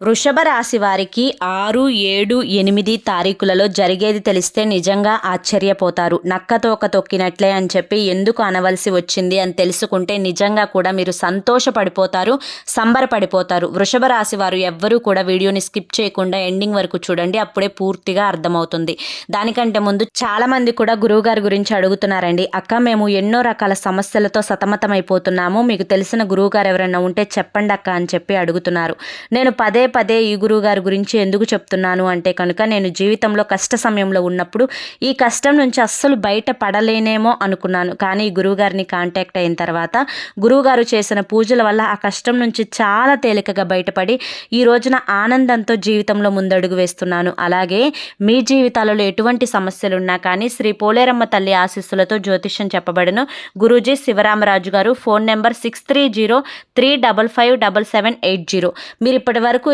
వృషభ రాశి వారికి ఆరు ఏడు ఎనిమిది తారీఖులలో జరిగేది తెలిస్తే నిజంగా ఆశ్చర్యపోతారు. నక్కతోక తొక్కినట్లే అని చెప్పి ఎందుకు అనవలసి వచ్చింది అని తెలుసుకుంటే నిజంగా కూడా మీరు సంతోషపడిపోతారు సంబరపడిపోతారు. వృషభ రాశి వారు ఎవ్వరూ కూడా వీడియోని స్కిప్ చేయకుండా ఎండింగ్ వరకు చూడండి అప్పుడే పూర్తిగా అర్థమవుతుంది. దానికంటే ముందు చాలా మంది కూడా గురువు గారి గురించి అడుగుతున్నారండి అక్క మేము ఎన్నో రకాల సమస్యలతో సతమతమైపోతున్నాము మీకు తెలిసిన గురువుగారు ఎవరైనా ఉంటే చెప్పండి అక్క అని చెప్పి అడుగుతున్నారు. నేను పదే పదే ఈ గురువు గారి గురించి ఎందుకు చెప్తున్నాను అంటే కనుక నేను జీవితంలో కష్ట సమయంలో ఉన్నప్పుడు ఈ కష్టం నుంచి అస్సలు బయట పడలేనేమో అనుకున్నాను. కానీ ఈ గురువుగారిని కాంటాక్ట్ అయిన తర్వాత గురువుగారు చేసిన పూజల వల్ల ఆ కష్టం నుంచి చాలా తేలికగా బయటపడి ఈ రోజున ఆనందంతో జీవితంలో ముందడుగు వేస్తున్నాను. అలాగే మీ జీవితాలలో ఎటువంటి సమస్యలు ఉన్నా కానీ శ్రీ పోలేరమ్మ తల్లి ఆశీస్సులతో జ్యోతిష్యం చెప్పబడను. గురూజీ శివరామరాజు గారు phone number six three zero three double five double seven eight zero మీరు ఇప్పటి వరకు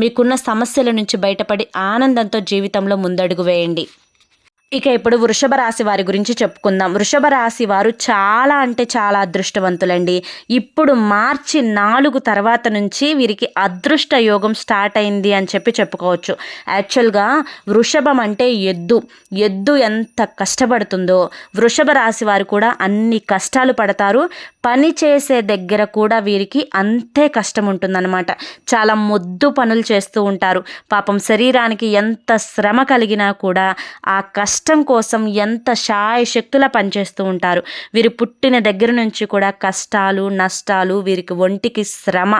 మీకున్న సమస్యల నుంచి బయటపడి ఆనందంతో జీవితంలో ముందడుగు వేయండి. ఇక ఇప్పుడు వృషభ రాశి వారి గురించి చెప్పుకుందాం. వృషభ రాశి వారు చాలా అంటే చాలా అదృష్టవంతులండి. ఇప్పుడు మార్చి నాలుగు తర్వాత నుంచి వీరికి అదృష్ట యోగం స్టార్ట్ అయింది అని చెప్పి చెప్పుకోవచ్చు. యాక్చువల్గా వృషభం అంటే ఎద్దు. ఎద్దు ఎంత కష్టపడుతుందో. వృషభ రాశి వారు కూడా అన్ని కష్టాలు పడతారు. పని చేసే దగ్గర కూడా వీరికి అంతే కష్టం ఉంటుందన్నమాట. చాలా మొద్దు పనులు చేస్తూ ఉంటారు. పాపం శరీరానికి ఎంత శ్రమ కలిగినా కూడా ఆ కష్ట కష్టం కోసం ఎంత శాయశక్తులా పనిచేస్తూ ఉంటారు. వీరు పుట్టిన దగ్గర నుంచి కూడా కష్టాలు నష్టాలు వీరికి ఒంటికి శ్రమ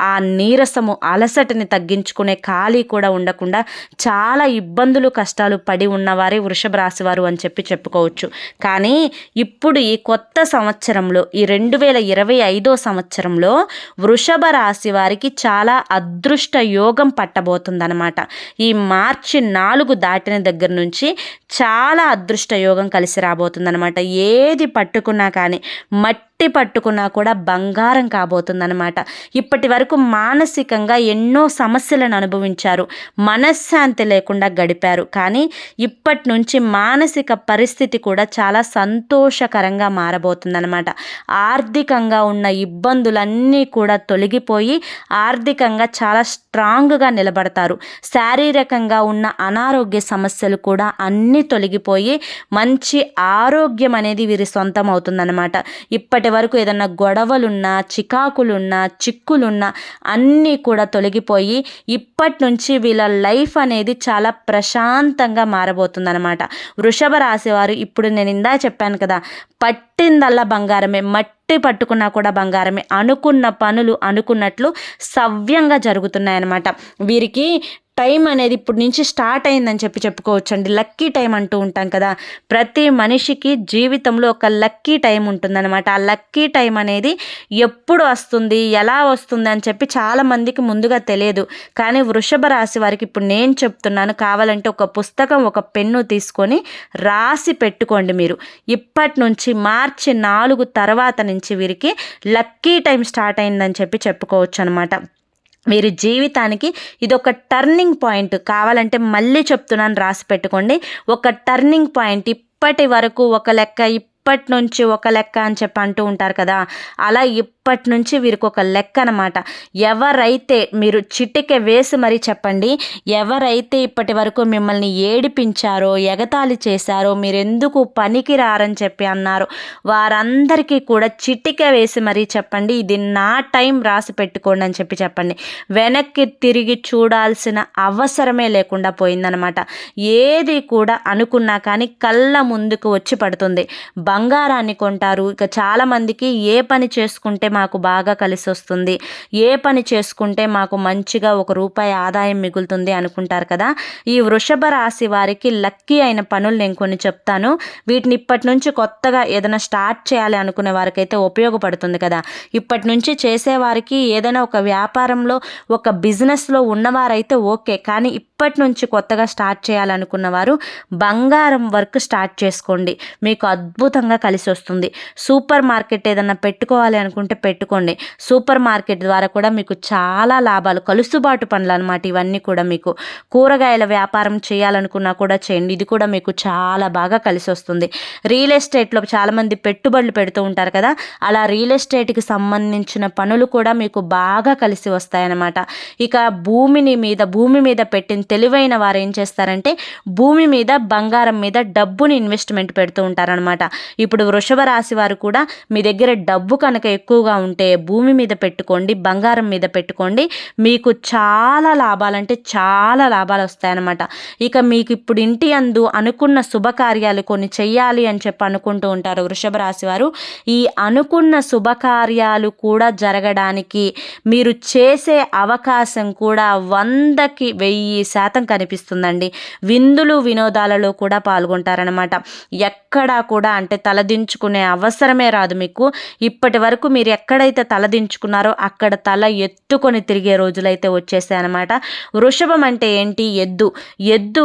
ఆ నీరసము అలసటని తగ్గించుకునే ఖాళీ కూడా ఉండకుండా చాలా ఇబ్బందులు కష్టాలు పడి ఉన్నవారే వృషభ రాశి వారు అని చెప్పి చెప్పుకోవచ్చు. కానీ ఇప్పుడు ఈ కొత్త సంవత్సరంలో ఈ రెండు వేల ఇరవై ఐదో సంవత్సరంలో వృషభ రాశి వారికి చాలా అదృష్ట యోగం పట్టబోతుందన్నమాట. ఈ మార్చి నాలుగు దాటిన దగ్గర నుంచి చాలా అదృష్టయోగం కలిసి రాబోతుందన్నమాట. ఏది పట్టుకున్నా కానీ మట్టి ఎట్టి పట్టుకున్నా కూడా బంగారం కాబోతుందనమాట ఇప్పటి వరకు మానసికంగా ఎన్నో సమస్యలను అనుభవించారు. మనశ్శాంతి లేకుండా గడిపారు. కానీ ఇప్పటి నుంచి మానసిక పరిస్థితి కూడా చాలా సంతోషకరంగా మారబోతుందన్నమాట. ఆర్థికంగా ఉన్న ఇబ్బందులన్నీ కూడా తొలగిపోయి ఆర్థికంగా చాలా స్ట్రాంగ్గా నిలబడతారు. శారీరకంగా ఉన్న అనారోగ్య సమస్యలు కూడా అన్నీ తొలగిపోయి మంచి ఆరోగ్యం అనేది వీరి సొంతం అవుతుందన్నమాట ఇప్పటి ఇప్పటి వరకు ఏదన్నా గొడవలున్నా చికాకులున్నా చిక్కులున్నా అన్నీ కూడా తొలగిపోయి ఇప్పటి నుంచి వీళ్ళ లైఫ్ అనేది చాలా ప్రశాంతంగా మారబోతుందన్నమాట. వృషభ రాశి వారు ఇప్పుడు నేను ఇందా చెప్పాను కదా పట్టిందల్లా బంగారమే మట్టి పట్టుకున్నా కూడా బంగారమే. అనుకున్న పనులు అనుకున్నట్లు సవ్యంగా జరుగుతున్నాయన్నమాట. వీరికి టైం అనేది ఇప్పుడు నుంచి స్టార్ట్ అయిందని చెప్పి చెప్పుకోవచ్చు అండి లక్కీ టైం అంటూ ఉంటాం కదా. ప్రతి మనిషికి జీవితంలో ఒక లక్కీ టైం ఉంటుందన్నమాట. ఆ లక్కీ టైం అనేది ఎప్పుడు వస్తుంది ఎలా వస్తుంది అని చెప్పి చాలామందికి ముందుగా తెలియదు. కానీ వృషభ రాశి వారికి ఇప్పుడు నేను చెప్తున్నాను కావాలంటే ఒక పుస్తకం ఒక పెన్ను తీసుకొని రాసి పెట్టుకోండి మీరు. ఇప్పటి నుంచి మార్చి నాలుగు తర్వాత నుంచి వీరికి లక్కీ టైం స్టార్ట్ అయిందని చెప్పి చెప్పుకోవచ్చు అనమాట మీరు జీవితానికి ఇది ఒక టర్నింగ్ పాయింట్ కావాలంటే మళ్ళీ చెప్తున్నాను రాసి పెట్టుకోండి. ఒక టర్నింగ్ పాయింట్ ఇప్పటి వరకు ఒక లెక్క ఇప్పటి నుంచి ఒక లెక్క అని చెప్పి అంటూ ఉంటారు కదా అలా ఇప్పటి నుంచి వీరికి ఒక లెక్క అనమాట ఎవరైతే మీరు చిటిక వేసి మరీ చెప్పండి ఎవరైతే ఇప్పటి వరకు మిమ్మల్ని ఏడిపించారో ఎగతాళి చేశారో మీరు ఎందుకు పనికి రారని చెప్పి అన్నారు వారందరికీ కూడా చిటిక వేసి మరీ చెప్పండి ఇది నా టైం రాసి పెట్టుకోండి అని చెప్పి చెప్పండి. వెనక్కి తిరిగి చూడాల్సిన అవసరమే లేకుండా పోయిందనమాట ఏది కూడా అనుకున్నా కానీ కళ్ళ ముందుకు వచ్చి పడుతుంది. బంగారాన్ని కొంటారు. ఇక చాలామందికి ఏ పని చేసుకుంటే మాకు బాగా కలిసి వస్తుంది ఏ పని చేసుకుంటే మాకు మంచిగా ఒక రూపాయి ఆదాయం మిగులుతుంది అనుకుంటారు కదా. ఈ వృషభ రాశి వారికి లక్కీ అయిన పనులు నేను కొన్ని చెప్తాను. వీటిని ఇప్పటి నుంచి కొత్తగా ఏదైనా స్టార్ట్ చేయాలి అనుకునే వారికైతే ఉపయోగపడుతుంది కదా. ఇప్పటి నుంచి చేసేవారికి ఏదైనా ఒక వ్యాపారంలో ఒక బిజినెస్లో ఉన్నవారైతే ఓకే. కానీ ఇప్పటి నుంచి కొత్తగా స్టార్ట్ చేయాలనుకున్న వారు బంగారం వర్క్ స్టార్ట్ చేసుకోండి. మీకు అద్భుతంగా కలిసి వస్తుంది. సూపర్ మార్కెట్ ఏదన్నా పెట్టుకోవాలి అనుకుంటే పెట్టుకోండి. సూపర్ మార్కెట్ ద్వారా కూడా మీకు చాలా లాభాలు కలుసుబాటు పనులు అనమాట ఇవన్నీ కూడా మీకు. కూరగాయల వ్యాపారం చేయాలనుకున్నా కూడా చేయండి. ఇది కూడా మీకు చాలా బాగా కలిసి వస్తుంది. రియల్ ఎస్టేట్లో చాలామంది పెట్టుబడులు పెడుతూ ఉంటారు కదా అలా రియల్ ఎస్టేట్కి సంబంధించిన పనులు కూడా మీకు బాగా కలిసి వస్తాయన్నమాట. ఇక భూమిని మీద భూమి మీద పెట్టిన తెలివైన వారు ఏం చేస్తారంటే భూమి మీద బంగారం మీద డబ్బుని ఇన్వెస్ట్మెంట్ పెడుతూ ఉంటారనమాట ఇప్పుడు వృషభ రాశి వారు కూడా మీ దగ్గర డబ్బు కనుక ఎక్కువగా ఉంటే భూమి మీద పెట్టుకోండి బంగారం మీద పెట్టుకోండి మీకు చాలా లాభాలంటే చాలా లాభాలు వస్తాయన్నమాట. ఇక మీకు ఇప్పుడు ఇంటి అందు అనుకున్న శుభకార్యాలు కొన్ని చెయ్యాలి అని చెప్పి అనుకుంటూ ఉంటారు వృషభ రాశి వారు. ఈ అనుకున్న శుభకార్యాలు కూడా జరగడానికి మీరు చేసే అవకాశం కూడా వందకి వెయ్యి శాతం కనిపిస్తుందండి. విందులు వినోదాలలో కూడా పాల్గొంటారనమాట ఎక్కడా కూడా అంటే తలదించుకునే అవసరమే రాదు మీకు. ఇప్పటి వరకు మీరు ఎక్కడైతే తలదించుకున్నారో అక్కడ తల ఎత్తుకొని తిరిగే రోజులైతే వచ్చేసాయి అనమాట వృషభం అంటే ఏంటి? ఎద్దు. ఎద్దు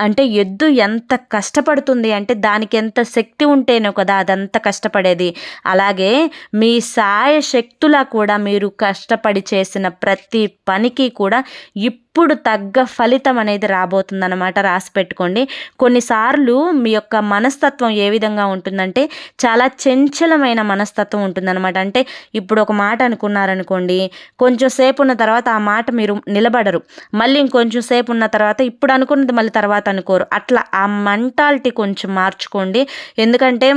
అంటే ఎద్దు ఎంత కష్టపడుతుంది అంటే దానికి ఎంత శక్తి ఉంటేనో కదా అదంత కష్టపడేది. అలాగే మీ సాయ శక్తులా కూడా మీరు కష్టపడి చేసిన ప్రతి పనికి కూడా ఇప్పుడు తగ్గ ఫలితం అనేది రాబోతుందన్నమాట. రాసి పెట్టుకోండి. కొన్నిసార్లు మీ యొక్క మనస్తత్వం ఏ విధంగా ఉంటుందంటే చాలా చంచలమైన మనస్తత్వం ఉంటుందన్నమాట. అంటే ఇప్పుడు ఒక మాట అనుకున్నారనుకోండి కొంచెం సేపు ఉన్న తర్వాత ఆ మాట మీరు నిలబడరు. మళ్ళీ ఇంకొంచెం సేపు ఉన్న తర్వాత ఇప్పుడు అనుకున్నది మళ్ళీ తర్వాత అనుకోరు. అట్లా ఆ మెంటాలిటీ కొంచెం మార్చుకోండి. ఎందుకంటే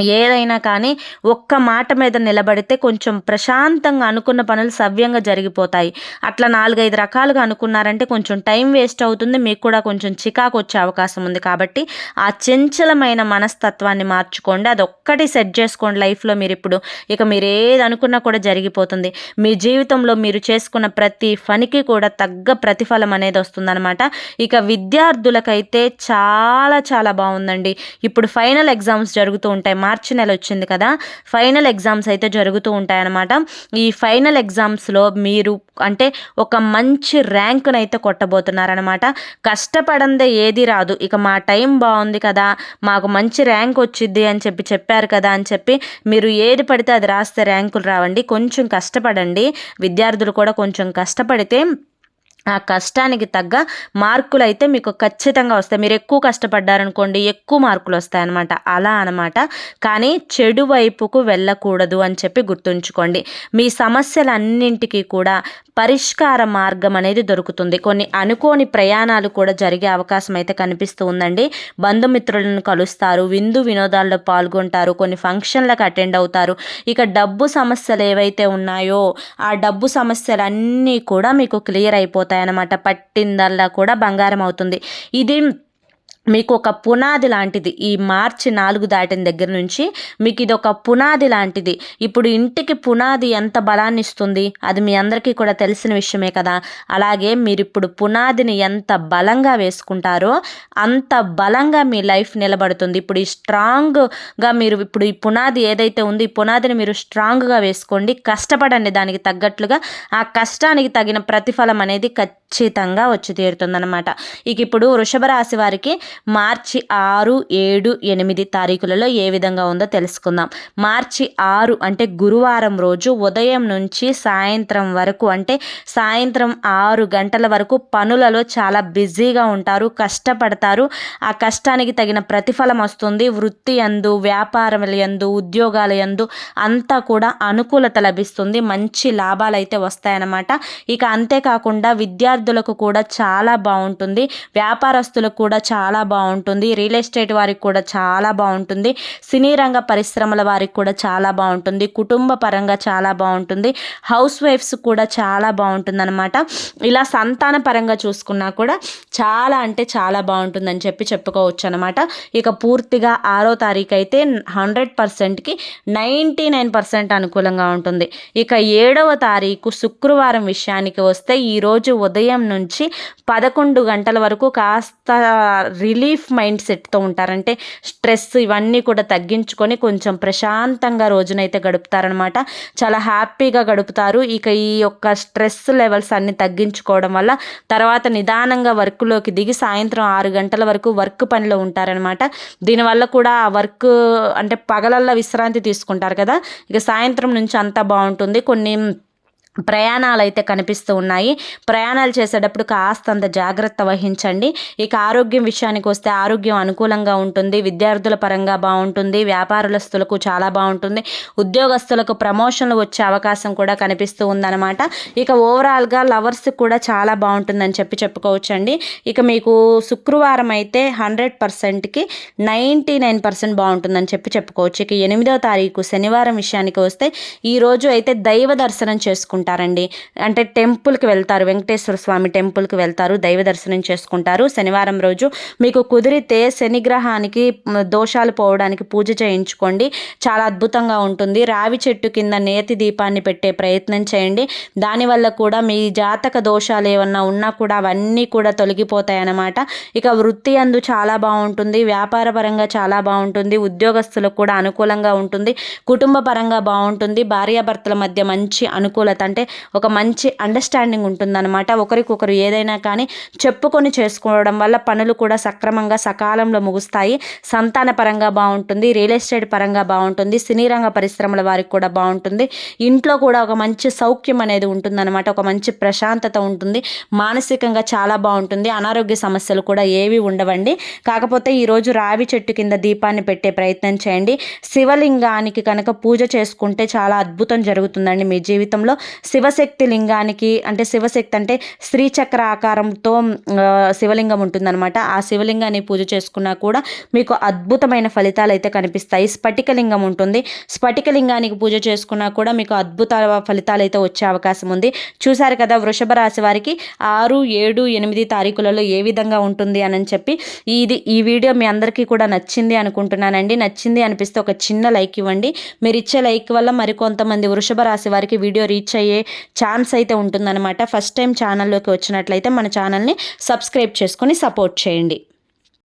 ఏదైనా కానీ ఒక్క మాట మీద నిలబడితే కొంచెం ప్రశాంతంగా అనుకున్న పనులు సవ్యంగా జరిగిపోతాయి. అట్లా నాలుగైదు రకాలుగా అనుకున్నారంటే కొంచెం టైం వేస్ట్ అవుతుంది. మీకు కూడా కొంచెం చికాకు వచ్చే అవకాశం ఉంది. కాబట్టి ఆ చంచలమైన మనస్తత్వాన్ని మార్చుకోండి. అది ఒక్కటి సెట్ చేసుకోండి లైఫ్లో. మీరు ఇప్పుడు ఇక మీరు ఏది అనుకున్నా కూడా జరిగిపోతుంది. మీ జీవితంలో మీరు చేసుకున్న ప్రతి పనికి కూడా తగ్గ ప్రతిఫలం అనేది వస్తుందన్నమాట. ఇక విద్యార్థులకైతే చాలా చాలా బాగుందండి. ఇప్పుడు ఫైనల్ ఎగ్జామ్స్ జరుగుతూ ఉంటాయి. మార్చి నెల వచ్చింది కదా ఫైనల్ ఎగ్జామ్స్ అయితే జరుగుతూ ఉంటాయన్నమాట. ఈ ఫైనల్ ఎగ్జామ్స్లో మీరు అంటే ఒక మంచి ర్యాంకును అయితే కొట్టబోతున్నారనమాట కష్టపడందే ఏది రాదు. ఇక మా టైం బాగుంది కదా మాకు మంచి ర్యాంక్ వచ్చింది అని చెప్పి చెప్పారు కదా అని చెప్పి మీరు ఏది పడితే అది రాస్తే ర్యాంకులు రావండి. కొంచెం కష్టపడండి. విద్యార్థులు కూడా కొంచెం కష్టపడితే ఆ కష్టానికి తగ్గ మార్కులు అయితే మీకు ఖచ్చితంగా వస్తాయి. మీరు ఎక్కువ కష్టపడ్డారనుకోండి ఎక్కువ మార్కులు వస్తాయి అనమాట అలా అనమాట కానీ చెడు వైపుకు వెళ్ళకూడదు అని చెప్పి గుర్తుంచుకోండి. మీ సమస్యలన్నింటికీ కూడా పరిష్కార మార్గం అనేది దొరుకుతుంది. కొన్ని అనుకోని ప్రయాణాలు కూడా జరిగే అవకాశం అయితే కనిపిస్తూ ఉందండి. బంధుమిత్రులను కలుస్తారు విందు వినోదాల్లో పాల్గొంటారు కొన్ని ఫంక్షన్లకు అటెండ్ అవుతారు. ఇక డబ్బు సమస్యలు ఏవైతే ఉన్నాయో ఆ డబ్బు సమస్యలన్నీ కూడా మీకు క్లియర్ అయిపోతాయి. అన్నమాట పట్టిందల్లా కూడా బంగారం అవుతుంది. ఇది మీకు ఒక పునాది లాంటిది. ఈ మార్చి నాలుగు దాటిన దగ్గర నుంచి మీకు ఇది ఒక పునాది లాంటిది. ఇప్పుడు ఇంటికి పునాది ఎంత బలాన్ని ఇస్తుంది అది మీ అందరికీ కూడా తెలిసిన విషయమే కదా. అలాగే మీరు ఇప్పుడు పునాదిని ఎంత బలంగా వేసుకుంటారో అంత బలంగా మీ లైఫ్ నిలబడుతుంది. ఇప్పుడు ఈ స్ట్రాంగ్గా మీరు ఇప్పుడు ఈ పునాది ఏదైతే ఉందో ఈ పునాదిని మీరు స్ట్రాంగ్గా వేసుకోండి. కష్టపడండి. దానికి తగ్గట్లుగా ఆ కష్టానికి తగిన ప్రతిఫలం అనేది ఖచ్చితంగా వచ్చి తీరుతుందన్నమాట. ఇక ఇప్పుడు వృషభ రాశి వారికి మార్చి ఆరు ఏడు ఎనిమిది తారీఖులలో ఏ విధంగా ఉందో తెలుసుకుందాం. మార్చి ఆరు అంటే గురువారం రోజు ఉదయం నుంచి సాయంత్రం వరకు అంటే సాయంత్రం ఆరు గంటల వరకు పనులలో చాలా బిజీగా ఉంటారు కష్టపడతారు. ఆ కష్టానికి తగిన ప్రతిఫలం వస్తుంది. వృత్తి ఎందు వ్యాపారముల యందు ఉద్యోగాల ఎందు అంతా కూడా అనుకూలత లభిస్తుంది. మంచి లాభాలు అయితే వస్తాయన్నమాట. ఇక అంతేకాకుండా విద్యార్థులకు కూడా చాలా బాగుంటుంది. వ్యాపారస్తులకు కూడా చాలా చాలా బాగుంటుంది. రియల్ ఎస్టేట్ వారికి కూడా చాలా బాగుంటుంది. సినీ రంగ పరిశ్రమల వారికి కూడా చాలా బాగుంటుంది. కుటుంబ పరంగా చాలా బాగుంటుంది. హౌస్ వైఫ్స్ కూడా చాలా బాగుంటుంది అనమాట ఇలా సంతాన పరంగా చూసుకున్నా కూడా చాలా అంటే చాలా బాగుంటుందని చెప్పి చెప్పుకోవచ్చు అనమాట ఇక పూర్తిగా ఆరో తారీఖు అయితే హండ్రెడ్ పర్సెంట్కి నైంటీ నైన్ పర్సెంట్ అనుకూలంగా ఉంటుంది. ఇక ఏడవ తారీఖు శుక్రవారం విషయానికి వస్తే ఈరోజు ఉదయం నుంచి పదకొండు గంటల వరకు కాస్త రిలీఫ్ మైండ్ సెట్తో ఉంటారంటే స్ట్రెస్ ఇవన్నీ కూడా తగ్గించుకొని కొంచెం ప్రశాంతంగా రోజునైతే గడుపుతారనమాట. చాలా హ్యాపీగా గడుపుతారు. ఇక ఈ యొక్క స్ట్రెస్ లెవెల్స్ అన్ని తగ్గించుకోవడం వల్ల తర్వాత నిదానంగా వర్క్లోకి దిగి సాయంత్రం ఆరు గంటల వరకు వర్క్ పనిలో ఉంటారనమాట. దీనివల్ల కూడా ఆ వర్క్ అంటే పగలల్లో విశ్రాంతి తీసుకుంటారు కదా. ఇక సాయంత్రం నుంచి అంతా బాగుంటుంది. కొన్ని ప్రయాణాలు అయితే కనిపిస్తూ ఉన్నాయి. ప్రయాణాలు చేసేటప్పుడు కాస్తంత జాగ్రత్త వహించండి. ఇక ఆరోగ్యం విషయానికి వస్తే ఆరోగ్యం అనుకూలంగా ఉంటుంది. విద్యార్థుల పరంగా బాగుంటుంది. వ్యాపారస్తులకు చాలా బాగుంటుంది. ఉద్యోగస్తులకు ప్రమోషన్లు వచ్చే అవకాశం కూడా కనిపిస్తూ ఉందన్నమాట. ఇక ఓవరాల్గా లవర్స్కి కూడా చాలా బాగుంటుందని చెప్పి చెప్పుకోవచ్చండి. ఇక మీకు శుక్రవారం అయితే హండ్రెడ్ పర్సెంట్కి నైంటీ నైన్ పర్సెంట్ బాగుంటుందని చెప్పి చెప్పుకోవచ్చు. ఇక ఎనిమిదో తారీఖు శనివారం విషయానికి వస్తే ఈరోజు అయితే దైవ దర్శనం చేసుకుంటాం చేసుకుంటారండి. అంటే టెంపుల్కి వెళ్తారు. వెంకటేశ్వర స్వామి టెంపుల్కి వెళ్తారు. దైవ దర్శనం చేసుకుంటారు. శనివారం రోజు మీకు కుదిరితే శనిగ్రహానికి దోషాలు పోవడానికి పూజ చేయించుకోండి. చాలా అద్భుతంగా ఉంటుంది. రావి చెట్టు కింద నేతి దీపాన్ని పెట్టే ప్రయత్నం చేయండి. దానివల్ల కూడా మీ జాతక దోషాలు ఏమన్నా ఉన్నా కూడా అవన్నీ కూడా తొలగిపోతాయి అన్నమాట ఇక వృత్తి అందు చాలా బాగుంటుంది. వ్యాపార పరంగా చాలా బాగుంటుంది. ఉద్యోగస్తులకు కూడా అనుకూలంగా ఉంటుంది. కుటుంబ పరంగా బాగుంటుంది. భార్యాభర్తల మధ్య మంచి అనుకూలత అంటే ఒక మంచి అండర్స్టాండింగ్ ఉంటుందన్నమాట. ఒకరికొకరు ఏదైనా కానీ చెప్పుకొని చేసుకోవడం వల్ల పనులు కూడా సక్రమంగా సకాలంలో ముగుస్తాయి. సంతాన పరంగా బాగుంటుంది రియల్ ఎస్టేట్ పరంగా బాగుంటుంది సినీ రంగ పరిశ్రమల వారికి కూడా బాగుంటుంది. ఇంట్లో కూడా ఒక మంచి సౌఖ్యం అనేది ఉంటుందన్నమాట. ఒక మంచి ప్రశాంతత ఉంటుంది. మానసికంగా చాలా బాగుంటుంది. అనారోగ్య సమస్యలు కూడా ఏవి ఉండవండి. కాకపోతే ఈరోజు రావి చెట్టు కింద దీపాన్ని పెట్టే ప్రయత్నం చేయండి. శివలింగానికి కనుక పూజ చేసుకుంటే చాలా అద్భుతం జరుగుతుందండి మీ జీవితంలో. శివశక్తి లింగానికి అంటే శివశక్తి అంటే శ్రీచక్ర ఆకారంతో శివలింగం ఉంటుందన్నమాట. ఆ శివలింగాన్ని పూజ చేసుకున్నా కూడా మీకు అద్భుతమైన ఫలితాలు అయితే కనిపిస్తాయి. స్ఫటికలింగం ఉంటుంది. స్ఫటికలింగానికి పూజ చేసుకున్నా కూడా మీకు అద్భుత ఫలితాలు అయితే వచ్చే అవకాశం ఉంది. చూశారు కదా వృషభ రాశి వారికి ఆరు ఏడు ఎనిమిది తారీఖులలో ఏ విధంగా ఉంటుంది అని చెప్పి ఇది ఈ వీడియో మీ అందరికీ కూడా నచ్చింది అనుకుంటున్నానండి. నచ్చింది అనిపిస్తే ఒక చిన్న లైక్ ఇవ్వండి. మీరు ఇచ్చే లైక్ వల్ల మరికొంతమంది వృషభ రాశి వారికి వీడియో రీచ్ అయ్యే ఛాన్స్ అయితే ఉంటుందన్నమాట. ఫస్ట్ టైం ఛానల్లోకి వచ్చినట్లయితే మన ఛానల్ని సబ్స్క్రైబ్ చేసుకొని సపోర్ట్ చేయండి.